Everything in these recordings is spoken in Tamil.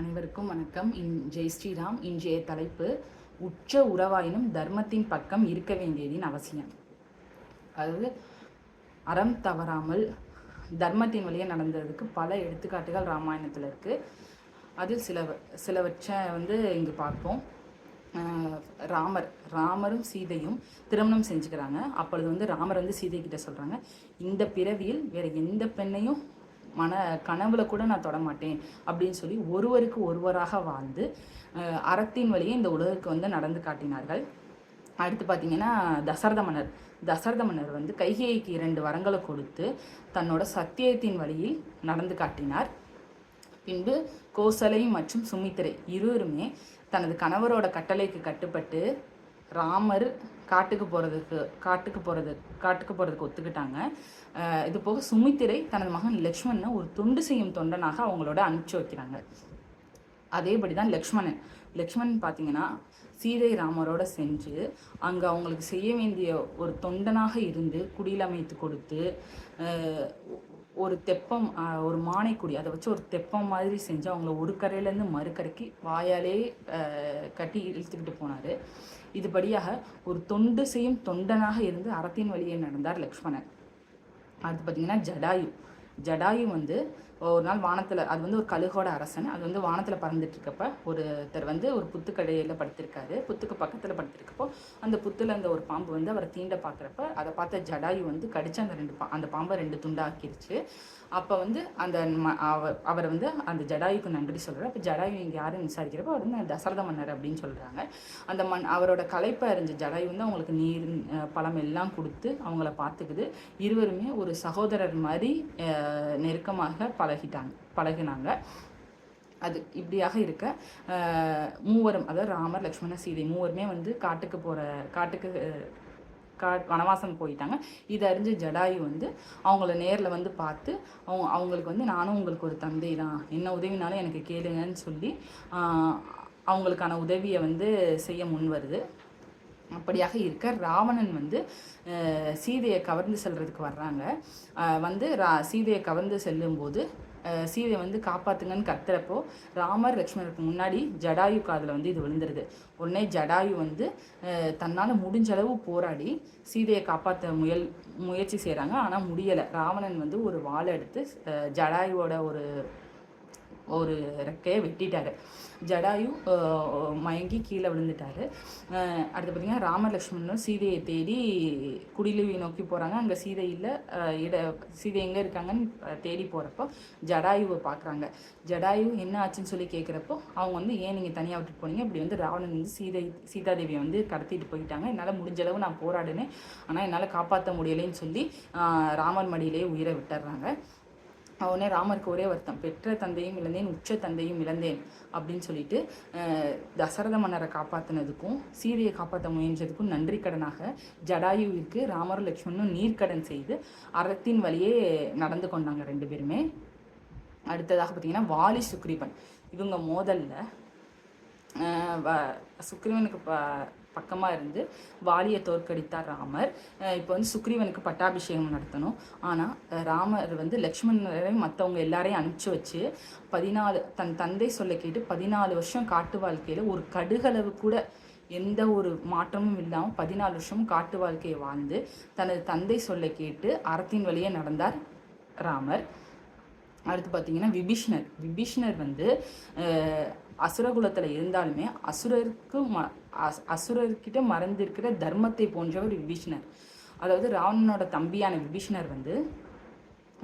அனைவருக்கும் வணக்கம். இன் ஜெய் ஸ்ரீராம் இன்றைய தலைப்பு உச்ச உறவாயினும் தர்மத்தின் பக்கம் இருக்க வேண்டியதின் அவசியம். அதாவது அறம் தவறாமல் தர்மத்தின் வழியே நடந்ததுக்கு பல எடுத்துக்காட்டுகள் ராமாயணத்தில் இருக்குது அதில் சில சிலவற்றை வந்து இங்கு பார்ப்போம். ராமர் ராமரும் சீதையும் திருமணம் செஞ்சுக்கிறாங்க. அப்பொழுது வந்து ராமர் வந்து சீதை கிட்ட சொல்கிறாங்க இந்த பிறவியில் வேறு எந்த பெண்ணையும் மன கனவுல கூட நான் தொட மாட்டேன் அப்படின்னு சொல்லி ஒருவருக்கு ஒருவராக வாழ்ந்து அறத்தின் வழியே இந்த உலகுக்கு வந்து நடந்து காட்டினார்கள். அடுத்து பார்த்தீங்கன்னா தசரத மன்னர். தசரத மன்னர் வந்து கைகேயிக்கு இரண்டு வரங்களை கொடுத்து தன்னோட சத்தியத்தின் வழியில் நடந்து காட்டினார். பின்பு கோசலை மற்றும் சுமித்திரை இருவருமே தனது கணவரோட கட்டளைக்கு கட்டுப்பட்டு ராமர் காட்டுக்கு போகிறதுக்கு காட்டுக்கு போகிறது காட்டுக்கு போகிறதுக்கு ஒத்துக்கிட்டாங்க. இது போக சுமித்திரை தனது மகன் லக்ஷ்மணனை ஒரு தொண்டு செய்யும் தொண்டனாக அவங்களோட அனுப்பிச்சு வைக்கிறாங்க. அதேபடி தான் லக்ஷ்மணன். லக்ஷ்மணன் பார்த்தீங்கன்னா சீதை ராமரோட சென்று அங்கே அவங்களுக்கு செய்ய வேண்டிய ஒரு தொண்டனாக இருந்து குடியில் அமைத்து கொடுத்து ஒரு தெப்பம் ஒரு மானைக்குடி அதை வச்சு ஒரு தெப்பம் மாதிரி செஞ்சு அவங்கள ஒரு கரையிலேருந்து மறுக்கரைக்கு வாயாலே கட்டி இழுத்துக்கிட்டு போனார். இதுபடியாக ஒரு தொண்டு செய்யும் தொண்டனாக இருந்து அறத்தின் வழியே நடந்தார் லக்ஷ்மணன். அடுத்து பார்த்தீங்கன்னா ஜடாயு. ஜடாயு வந்து ஒரு நாள் வானத்தில் அது வந்து ஒரு கழுகோட அரசன். அது வந்து வானத்தில் பறந்துட்டுருக்கப்ப ஒருத்தர் வந்து ஒரு புத்துக்கடையில் படுத்திருக்காரு. புத்துக்கு பக்கத்தில் படுத்திருக்கப்போ அந்த புத்துல அந்த ஒரு பாம்பு வந்து அவரை தீண்ட பார்க்குறப்ப அதை பார்த்த ஜடாயு வந்து கடிச்சு அந்த ரெண்டு பா அந்த பாம்பை ரெண்டு துண்டாக்கிருச்சு. அப்போ வந்து அந்த ம- அவர் அவரை வந்து அந்த ஜடாயுக்கு நன்றி சொல்கிறார் அப்போ ஜடாயு இங்கே யாருன்னு விசாரிக்கிறப்போ அவர் வந்து தசரத மன்னர் அப்படின்னு சொல்கிறாங்க அந்த மண் அவரோட கலைப்பை அறிஞ்ச ஜடாயு வந்து அவங்களுக்கு நீர் பழம் எல்லாம் கொடுத்து அவங்கள பார்த்துக்குது. இருவருமே ஒரு சகோதரர் மாதிரி நெருக்கமாக ப பழகிட்டாங்க பழகினாங்க. அது இப்படியாக இருக்க மூவரும் அதாவது ராமர் லக்ஷ்மண சீதை மூவருமே வந்து காட்டுக்கு போகிற காட்டுக்கு கா வனவாசம் போயிட்டாங்க. இதை அறிஞ்ச ஜடாயு வந்து அவங்கள நேரில் வந்து பார்த்து அவங்க அவங்களுக்கு வந்து நானும் உங்களுக்கு ஒரு தந்தை தான். என்ன உதவினாலும் எனக்கு கேளுங்கன்னு சொல்லி அவங்களுக்கான உதவியை வந்து செய்ய முன் வருது. அப்படியாக இருக்க ராவணன் வந்து சீதையை கவர்ந்து செல்றதுக்கு வர்றாங்க. வந்து ரா சீதையை கவர்ந்து செல்லும்போது சீதையை வந்து காப்பாத்துங்கன்னு கத்துறப்போ ராமர் லக்ஷ்மணருக்கு முன்னாடி ஜடாயு காதில் வந்து இது விழுந்துருது. உடனே ஜடாயு வந்து தன்னால் முடிஞ்ச அளவு போராடி சீதையை காப்பாற்ற முயல் முயற்சி செய்கிறாங்க ஆனால் முடியலை. ராவணன் வந்து ஒரு வாழை எடுத்து ஜடாயுவோட ஒரு ஒரு ரெக்கையை வெட்டிட்டாரு. ஜடாயு மயங்கி கீழே விழுந்துட்டாரு. அடுத்து பார்த்தீங்கன்னா ராமலக்ஷ்மணனும் சீதையை தேடி குடிலுவி நோக்கி போகிறாங்க அங்கே சீதை இல்லை இட சீதை எங்கே இருக்காங்கன்னு தேடி போகிறப்போ ஜடாயுவை பார்க்குறாங்க ஜடாயு என்ன ஆச்சுன்னு சொல்லி கேட்குறப்போ அவங்க வந்து ஏன் நீங்கள் தனியாக விட்டுட்டு போனீங்க? இப்படி வந்து ராவணன் வந்து சீதை சீதாதேவியை வந்து கடத்திட்டு போயிட்டாங்க. என்னால் முடிஞ்ச அளவு நான் போராடினேன். ஆனால் என்னால் காப்பாற்ற முடியலைன்னு சொல்லி ராமர் மடியிலேயே உயிரை விட்டுறாங்க. உடனே ராமருக்கு ஒரே வருத்தம். பெற்ற தந்தையும் இழந்தேன் உச்ச தந்தையும் இழந்தேன் அப்படின்னு சொல்லிட்டு தசரத மன்னரை காப்பாற்றினதுக்கும் சீதையை காப்பாற்ற முயன்றதுக்கும் நன்றி கடனாக ஜடாயுவிற்கு ராமரும் லக்ஷ்மணும் நீர்க்கடன் செய்து அறத்தின் வழியே நடந்து கொண்டாங்க ரெண்டு பேருமே. அடுத்ததாக பார்த்தீங்கன்னா வாலி சுக்ரீவன் இவங்க மோதலில் சுக்ரீவனுக்கு ப பக்கமாக இருந்து வாலியை தோற்கடித்தார் ராமர். இப்போ வந்து சுக்ரீவனுக்கு பட்டாபிஷேகம் நடத்தணும். ஆனால் ராமர் வந்து லக்ஷ்மணரையும் மற்றவங்க எல்லாரையும் அனுப்பிச்சு வச்சு பதினாலு தன் தந்தை சொல்ல கேட்டு பதினாலு வருஷம் காட்டு வாழ்க்கையில் ஒரு கடுகளவு கூட எந்த ஒரு மாற்றமும் இல்லாமல் பதினாலு வருஷமும் காட்டு வாழ்க்கையை வாழ்ந்து தனது தந்தை சொல்ல கேட்டு அறத்தின் வழியே நடந்தார் ராமர். அடுத்து பார்த்தீங்கன்னா விபீஷ்ணர். விபீஷ்ணர் வந்து அசுரகுலத்தில் இருந்தாலுமே அசுரருக்கு ம அஸ்- அசுரர்கிட்ட மறந்திருக்கிற தர்மத்தை போன்றவர் விபீஷணர். அதாவது ராவணனோட தம்பியான விபீஷணர் வந்து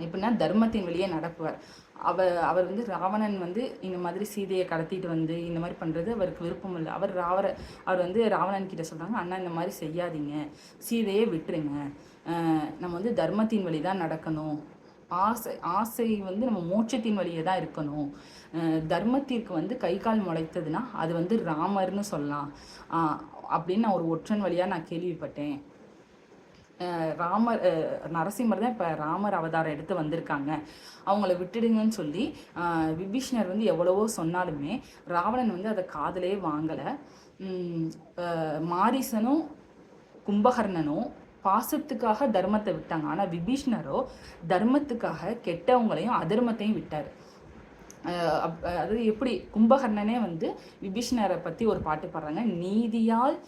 எப்படின்னா தர்மத்தின் வழியே நடப்புவார். அவர் அவர் வந்து ராவணன் வந்து இந்த மாதிரி சீதையை கடத்திட்டு வந்து இந்த மாதிரி பண்ணுறது அவருக்கு விருப்பம் இல்லை. அவர் ராவர அவர் வந்து ராவணன் கிட்ட சொல்கிறாங்க அண்ணா இந்த மாதிரி செய்யாதீங்க. சீதையே விட்டுருங்க. நம்ம வந்து தர்மத்தின் வழி தான் நடக்கணும். ஆசை ஆசை வந்து நம்ம மோட்சத்தின் வழியே தான் இருக்கணும். தர்மத்திற்கு வந்து கை கால் முளைத்ததுன்னா அது வந்து ராமர்னு சொல்லலாம். அப்படின்னு நான் ஒரு ஒற்றன் வழியாக நான் கேள்விப்பட்டேன். ராமர் நரசிம்மர் தான் இப்போ ராமர் அவதாரம் எடுத்து வந்திருக்காங்க. அவங்கள விட்டுடுங்கன்னு சொல்லி விபீஷ்ணர் வந்து எவ்வளவோ சொன்னாலுமே ராவணன் வந்து அதை காதலே வாங்கலை. மாரிசனும் கும்பகர்ணனும் பாசத்துக்காக தர்மத்தை விட்டாங்க. ஆனால் விபீஷ்ணரோ தர்மத்துக்காக கெட்டவங்களையும் அதர்மத்தையும் விட்டார். அப்- அதாவது எப்படி கும்பகர்ணனே வந்து விபீஷ்ணரை பற்றி ஒரு பாட்டு பாடுறாங்க. நீதியால்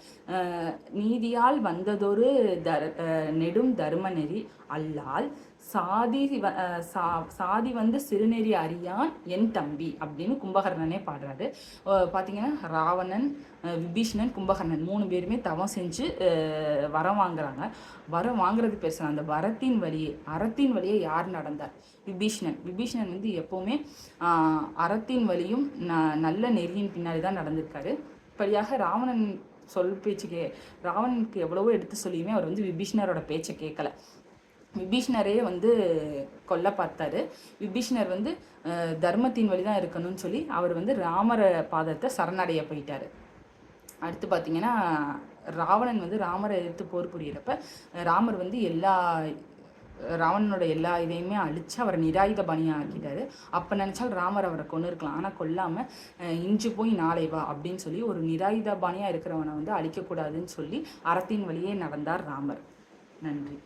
நீதியால் வந்ததொரு தர் நெடும் தர்ம நெறி அல்லால் சாதி வ- சா- சாதி வந்து சிறுநெறி அறியான் என் தம்பி அப்படின்னு கும்பகர்ணனே பாடுறாரு. பார்த்தீங்கன்னா ராவணன் விபீஷணன் விபீஷ்ணன் கும்பகர்ணன் மூணு பேருமே தவம் செஞ்சு வரம் வாங்குறாங்க. வரம் வாங்குறது பெருசு அந்த வரத்தின் வழியே அறத்தின் வழியே யார் நடந்தார்? விபீஷ்ணன். விபீஷ்ணன் வந்து எப்போவுமே அறத்தின் வழியும் ந- நல்ல நெறியின் பின்னாடி தான் நடந்திருக்காரு. இப்படியாக ராவணன் சொல் பேச்சு கே ராவணனுக்கு எவ்வளவோ எடுத்து சொல்லியுமே அவர் வந்து விபீஷ்ணரோட பேச்சை கேட்கல விபீஷ்ணரே வந்து கொல்ல பார்த்தாரு. விபீஷ்ணர் வந்து தர்மத்தின் வழி தான் இருக்கணும்னு சொல்லி அவர் வந்து ராமர பாதத்தை சரணடைய போயிட்டாரு. அடுத்து பார்த்தீங்கன்னா ராவணன் வந்து ராமரை எதிர்த்து போர் புரியறப்ப ராமர் வந்து எல்லா ராவணனோட எல்லா இதையுமே அழித்து அவரை நிராயுத பணியாக ஆக்கிட்டாரு அப்போ நினச்சால் ராமர் அவரை கொண்டு இருக்கலாம் ஆனால் கொல்லாமல் இன்று போய் நாளை வா அப்படின்னு சொல்லி ஒரு நிராயுத பாணியாக இருக்கிறவனை வந்து அழிக்கக்கூடாதுன்னு சொல்லி அறத்தின் வழியே நடந்தார் ராமர். நன்றி.